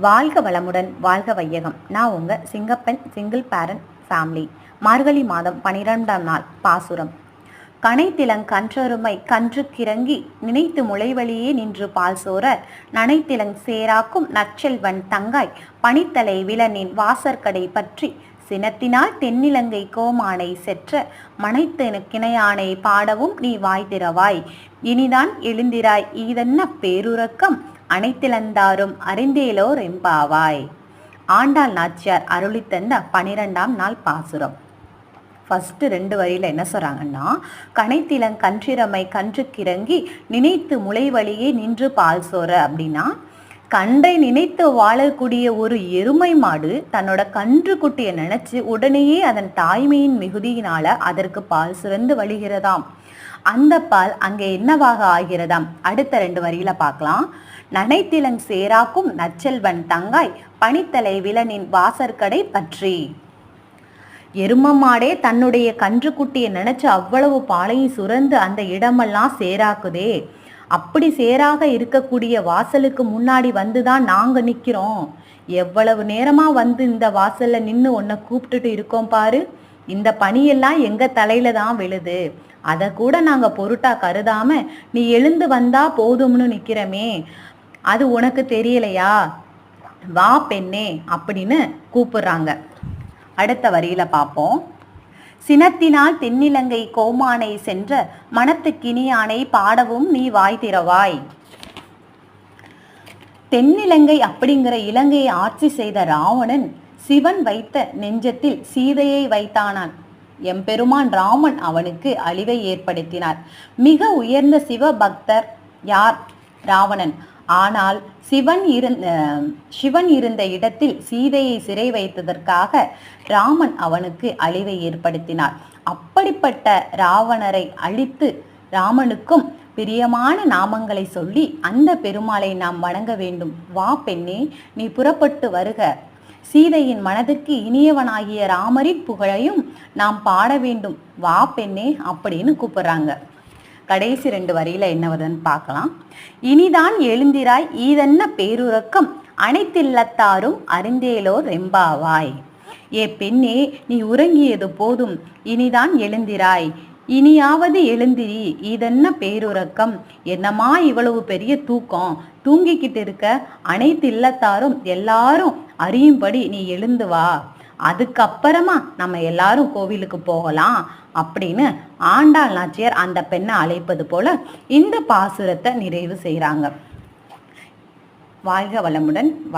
வாழ்க வளமுடன் வாழ்க வையகம். நான் உங்க சிங்கப்பெண் சிங்கிள் பேரண்ட் ஃபேமிலி மார்கழி மாதம் பனிரெண்டாம் நாள் பாசுரம். கனைத்திலங் கன்றருமை கன்று கிறங்கி நினைத்து முளைவழியே நின்று பால் சோர நனைத்திலங் சேராக்கும் நற்செல்வன் தங்காய் பனித்தலை விலனின் வாசற்கடை பற்றி. சினத்தினால் தென்னிலங்கை கோமானை செற்ற மனைத்தனு கிணையானை பாடவும் நீ வாய் திறவாய். இனிதான் எழுந்திராய் ஈதன்ன பேருறக்கம்? அனைத்திலந்தாரும் அறிந்தேலோர் எம்பாவாய் ஆண்டாள் நாச்சியார் அருளித்தந்த பனிரெண்டாம் நாள் பாசுரம். ஃபஸ்ட்டு ரெண்டு வரியில் என்ன சொல்கிறாங்கன்னா கனைத்திலங் கன்றிரமை கன்றுக்கிறங்கி நினைத்து முளை வழியே நின்று பால் சோற அப்படின்னா கன்றை நினைத்து வாழக்கூடிய ஒரு எருமை மாடு தன்னோட கன்று குட்டியை நினைச்சு உடனேயே அதன் தாய்மையின் மிகுதியினால அதற்கு பால் சுரந்து வழிகிறதாம். அந்த பால் அங்கே என்னவாக ஆகிறதாம்? அடுத்த ரெண்டு வரியில பார்க்கலாம். நனைத்திலங் சேராக்கும் நச்செல்வன் தங்காய் பனித்தலை விலனின் வாசற்கடை பற்றி. எருமமாடே தன்னுடைய கன்றுக்குட்டியை நினைச்சு அவ்வளவு பாலையும் சுரந்து அந்த இடமெல்லாம் சேராக்குதே. அப்படி சேராக இருக்கக்கூடிய வாசலுக்கு முன்னாடி வந்து தான் நாங்க நிக்கிறோம். எவ்வளவு நேரமா வந்து இந்த வாசல்ல நின்று உன்னை கூப்பிட்டுட்டு இருக்கோம் பாரு. இந்த பனியெல்லாம் எங்க தலையில தான் விழுது. அதை கூட நாங்க பொருட்டா கருதாம நீ எழுந்து வந்தா போதும்னு நிக்கிறமே. அது உனக்கு தெரியலையா? வா பெண்ணே அப்படின்னு கூப்பிடுறாங்க. அடுத்த வரியில பார்ப்போம். சினத்தினால் தென்னிலங்கை கோமானை சென்ற மனத்துக்கினியானை பாடவும் நீ வாய் திறவாய். தென்னிலங்கை அப்படிங்கிற இலங்கையை ஆட்சி செய்த ராவணன் சிவன் வைத்த நெஞ்சத்தில் சீதையை வைத்தானான். எம்பெருமான் ராமன் அவனுக்கு அழிவை ஏற்படுத்தினார். மிக உயர்ந்த சிவபக்தர் யார்? ராவணன். ஆனால் சிவன் இருந்த சிவன் இருந்த இடத்தில் சீதையை சிறை வைத்ததற்காக ராமன் அவனுக்கு அழிவை ஏற்படுத்தினார். அப்படிப்பட்ட ராவணரை அழித்து ராமனுக்கும் பிரியமான நாமங்களை சொல்லி அந்த பெருமாளை நாம் வணங்க வேண்டும். வா பெண்ணே நீ புறப்பட்டு வருக. சீதையின் மனதுக்கு இனியவனாகிய ராமரின் புகழையும் நாம் பாட வேண்டும். வா பெண்ணே அப்படின்னு கூப்பிடுறாங்க. கடைசி ரெண்டு வரியில என்ன வருதுன்னு பார்க்கலாம். இனிதான் எழுந்திராய் ஈதன்ன பேருறக்கம்? அனைத்தில்லத்தாரும் அறிந்தேலோ ரெம்பாவாய். ஏ பெண்ணே நீ உறங்கியது போதும் இனிதான் எழுந்திராய். இனியாவது எழுந்திரி இதென்ன பேருறக்கம்? என்னமா இவ்வளவு பெரிய தூக்கம்? தூங்கிக்கிட்டு இருக்க அனைத்து இல்லத்தாரும் எல்லாரும் அறியும்படி நீ எழுந்து வா. அதுக்கப்புறமா நம்ம எல்லாரும் கோவிலுக்கு போகலாம் அப்படின்னு ஆண்டாள் நாச்சியார் அந்த பெண்ணை அழைப்பது போல இந்த பாசுரத்தை நிறைவு செய்கிறாங்க வாழ்க வளமுடன்.